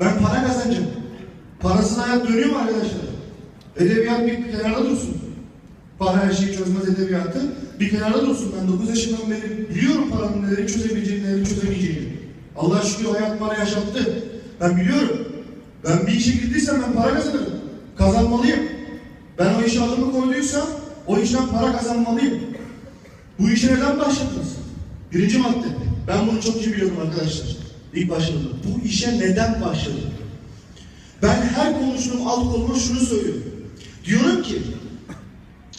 Ben para kazanacağım. Parasız hayat dönüyor mu arkadaşlar? Edebiyat bir kenarda dursun. Para her şeyi çözmez edebiyatı. Bir kenarda dursun. Ben 9 yaşından beri biliyorum paranın neleri çözebileceğini, neleri çözemeyeceğini. Allah şükür hayat bana yaşattı. Ben biliyorum. Ben bir işe girdiysem ben para kazanırım. Kazanmalıyım. Ben o işe adımı koyduysam o işten para kazanmalıyım. Bu işe neden başladınız? Birinci madde. Ben bunu çok iyi biliyorum arkadaşlar. İlk başladığımda. Bu işe neden başladım? Ben her konuştuğum alt şunu söylüyorum. Diyorum ki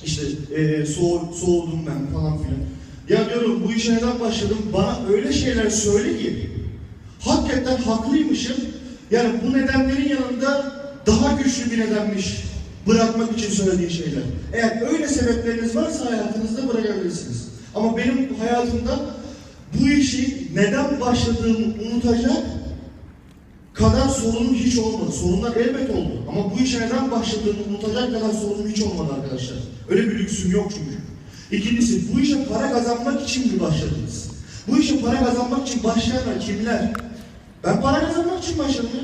işte eee soğu, soğudum ben falan filan. Ya diyorum bu işe neden başladım? Bana öyle şeyler söyle ki hakikaten haklıymışım. Yani bu nedenlerin yanında daha güçlü bir nedenmiş bırakmak için söylediği şeyler. Eğer öyle sebepleriniz varsa hayatınızda bırakabilirsiniz. Ama benim hayatımda bu işi neden başladığımı unutacak kadar sorunum hiç olmadı. Sorunlar elbet oldu. Ama bu işe neden başladığımı unutacak kadar sorunum hiç olmadı arkadaşlar. Öyle bir lüksüm yok çünkü. İkincisi, bu işe para kazanmak için mi başladınız? Bu işe para kazanmak için başlayanlar kimler? Ben para kazanmak için başladım ya.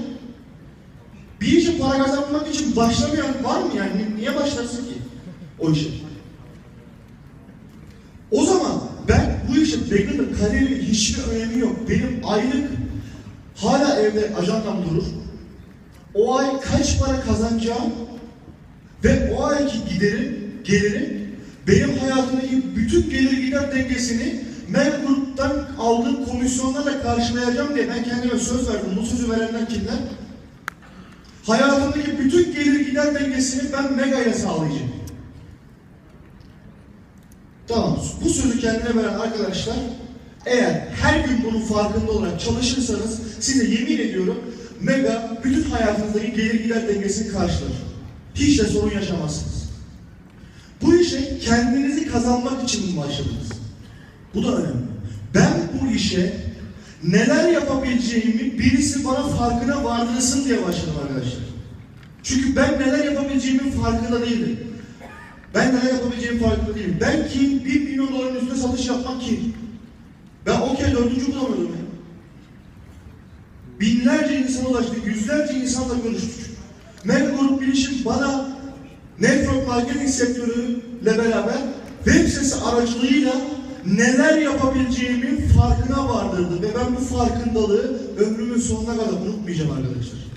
Bir işe para kazanmak için başlamayan var mı yani? Ni- Niye başlarsın ki o işe? O zaman ben benim de kariyerimin hiçbir önemi yok. Benim aylık hala evde ajandam durur. O ay kaç para kazanacağım ve o ayki giderim, gelirim benim hayatımdaki bütün gelir gider dengesini Mel Group'tan aldığım komisyonlarla karşılayacağım diye ben kendime söz verdim. Bu sözü verenler kimler? Hayatımdaki bütün gelir gider dengesini ben Mega ile sağlayacağım. Tamam. Bu sözü kendine veren arkadaşlar eğer her gün bunun farkında olarak çalışırsanız size yemin ediyorum Mega bütün hayatınızdaki gelir gider dengesini karşılar. Hiç de sorun yaşamazsınız. Bu işe kendinizi kazanmak için mi başladınız? Bu da önemli. Ben bu işe neler yapabileceğimi birisi bana farkına vardırsın diye başladım arkadaşlar. Çünkü ben neler yapabileceğimin farkında değilim. Ben neler yapabileceğimin farkında değilim. Ben kim? Bir milyon doların üstüne satış yapmak kim? Ben okey dördüncü bulamıyordum ya. Binlerce insana ulaştık, yüzlerce insanla görüştük. Mega Grup Bilişim bana network marketing sektörüyle beraber web sitesi aracılığıyla neler yapabileceğimin farkına vardırdı ve ben bu farkındalığı ömrümün sonuna kadar unutmayacağım arkadaşlar.